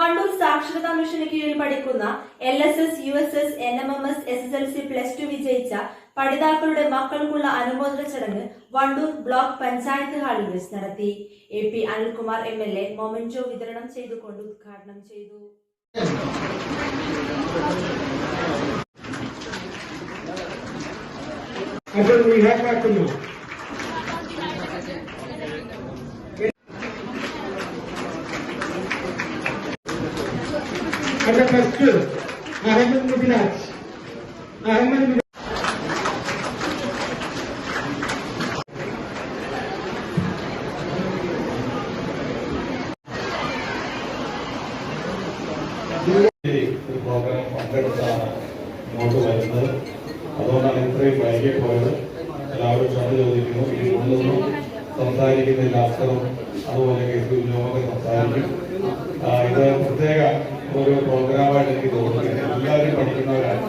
Wandoor സാക്ഷരതാ മിഷന് കീഴിൽ പഠിക്കുന്ന L S S U S S N M M S S S L C plus two വിജയിച്ച പഠിതാക്കളുടെ മക്കൾക്കുള്ള അനുമോദന ചടങ്ങ് വണ്ടൂർ ബ്ലോക്ക് പഞ്ചായത്ത് ഹാളിൽ വെച്ച് നടത്തി. A P Anilkumar M L A memento വിതരണം ചെയ്തുകൊണ്ട് ഉദ്ഘാടനം ചെയ്തു. അപ്പോൾ അതിന്റെ ഫസ്റ്റ് അഹമ്മദ് മുബിലാജ് അഹമ്മദ് മുബിലാജ് ഒരു പ്രോഗ്രാം പങ്കെടുത്താണ് ഇങ്ങോട്ട് വരുന്നത് അതുകൊണ്ടാണ് ഇത്രയും വൈകി പോയത് എല്ലാവരും ക്ഷമ ചോദിക്കുന്നു. ഈ കൂടുതലൊന്നും സംസാരിക്കുന്നില്ല. അസ്കറും അതുപോലെ കെ പി ഉദ്യോഗമൊക്കെ സംസാരിക്കും ആ, ഇത് പ്രത്യേക ഒരു പ്രോഗ്രാമായിട്ട് എനിക്ക് തോന്നുന്നില്ല എല്ലാവരും പഠിക്കുന്നവരാണ്.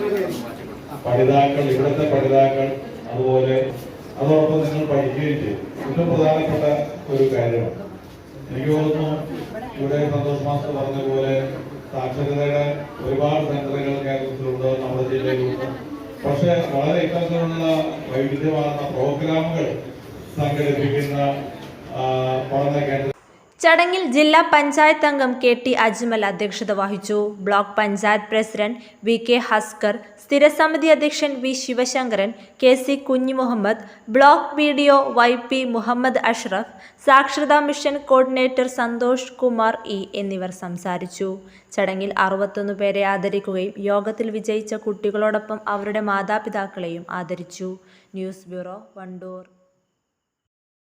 പഠിതാക്കൾ ഇവിടുത്തെ പഠിതാക്കൾ അതുപോലെ അതോടൊപ്പം നിങ്ങൾ പഠിക്കുകയും ചെയ്യും. ഏറ്റവും പ്രധാനപ്പെട്ട ഒരു കാര്യമാണ് എനിക്ക് തോന്നുന്നു ഇവിടെ സന്തോഷ് മാസ്റ്റർ പോലെ സാക്ഷരതയുടെ ഒരുപാട് സെന്ററുകൾ കേരളത്തിലുണ്ട് നമ്മുടെ ജില്ലയിലുണ്ട്. പക്ഷെ വളരെ ഇത്തരത്തിലുള്ള വൈവിധ്യമാർന്ന പ്രോഗ്രാമുകൾ സംഘടിപ്പിക്കുന്ന പഠന കേന്ദ്ര ചടങ്ങിൽ ജില്ലാ പഞ്ചായത്ത് അംഗം കെ ടി അജ്മൽ അധ്യക്ഷത വഹിച്ചു. Block panchayat president V K Haskar സ്ഥിരസമിതി അധ്യക്ഷൻ V Sivasankaran K C Kunhimuhammed block B D O Y P Muhammed Ashraf സാക്ഷരതാ mission coordinator Santhosh Kumar E എന്നിവർ സംസാരിച്ചു. ചടങ്ങിൽ അറുപത്തൊന്ന് പേരെ ആദരിക്കുകയും യോഗത്തിൽ വിജയിച്ച കുട്ടികളോടൊപ്പം അവരുടെ മാതാപിതാക്കളെയും ആദരിച്ചു. News bureau Wandoor.